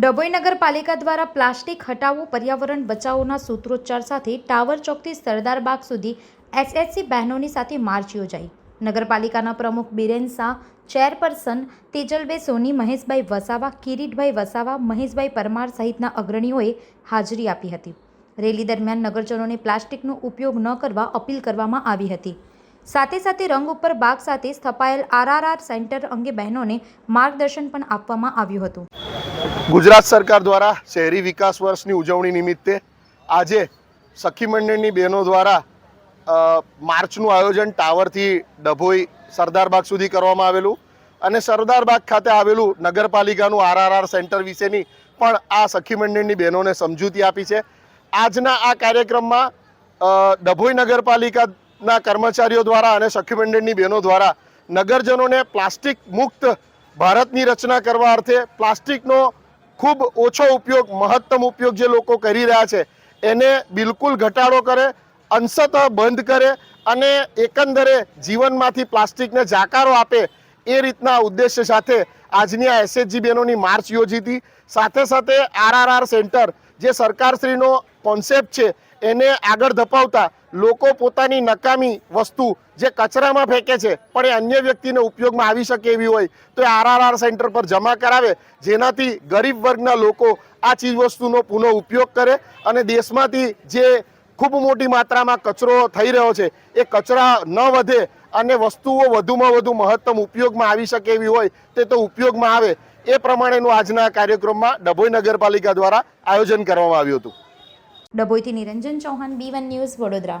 ડભોઈ નગરપાલિકા દ્વારા પ્લાસ્ટિક હટાવો, પર્યાવરણ બચાવોના સૂત્રોચ્ચાર સાથે ટાવર ચોકથી સરદાર બાગ સુધી એસએસસી બહેનોની સાથે માર્ચ યોજાઈ. નગરપાલિકાના પ્રમુખ બિરેન શાહ, ચેરપર્સન તેજલબેન સોની, મહેશભાઈ વસાવા, કિરીટભાઈ વસાવા, મહેશભાઈ પરમાર સહિતના અગ્રણીઓએ હાજરી આપી હતી. રેલી દરમિયાન નગરજનોને પ્લાસ્ટિકનો ઉપયોગ ન કરવા અપીલ કરવામાં આવી હતી. સાથે સાથે રંગ ઉપર બાગ સાથે સ્થપાયેલ આરઆરઆર સેન્ટર અંગે બહેનોને માર્ગદર્શન પણ આપવામાં આવ્યું હતું. ગુજરાત સરકાર દ્વારા શહેરી વિકાસ વર્ષની ઉજવણી નિમિત્તે આજે સખી મંડળની બહેનો દ્વારા માર્ચનું આયોજન ટાવરથી ડભોઈ સરદારબાગ સુધી કરવામાં આવેલું અને સરદારબાગ ખાતે આવેલું નગરપાલિકાનું આરઆરઆર સેન્ટર વિશેની પણ આ સખી મંડળની બહેનોને સમજૂતી આપી છે. આજના આ કાર્યક્રમમાં ડભોઈ ડભોઈ નગરપાલિકાના કર્મચારીઓ દ્વારા અને સખી મંડળની બહેનો દ્વારા નગરજનોને પ્લાસ્ટિક મુક્ત ભારતની રચના કરવા અર્થે પ્લાસ્ટિકનો ખૂબ ઓછો ઉપયોગ, મહત્તમ ઉપયોગ જે લોકો કરી રહ્યા છે, એને બિલકુલ ઘટાડો કરે, અંશતઃ બંધ કરે અને એકંદરે જીવનમાંથી પ્લાસ્ટિકને જાકારો આપે એ રીતના ઉદ્દેશ્ય સાથે આજની આ એસએચજી બહેનોની માર્ચ યોજી હતી. સાથે સાથે આરઆરઆર સેન્ટર જે સરકારશ્રીનો કોન્સેપ્ટ છે એને આગળ ધપાવતા લોકો પોતાની નકામી વસ્તુ જે કચરામાં ફેંકે છે, પણ એ અન્ય વ્યક્તિને ઉપયોગમાં આવી શકે એવી હોય, તો એ આરઆરઆર સેન્ટર પર જમા કરાવે, જેનાથી ગરીબ વર્ગના લોકો આ ચીજ વસ્તુનો પુનઃ ઉપયોગ કરે અને દેશમાંથી જે ખૂબ મોટી માત્રામાં કચરો થઈ રહ્યો છે, એ કચરા ન વધે અને વસ્તુઓ વધુમાં વધુ મહત્તમ ઉપયોગમાં આવી શકે એવી હોય, તે તો ઉપયોગમાં આવે. એ પ્રમાણેનું આજના કાર્યક્રમમાં ડભોઈ નગરપાલિકા દ્વારા આયોજન કરવામાં આવ્યું હતું. ડભોઈથી Niranjan Chauhan B one news Vadodara.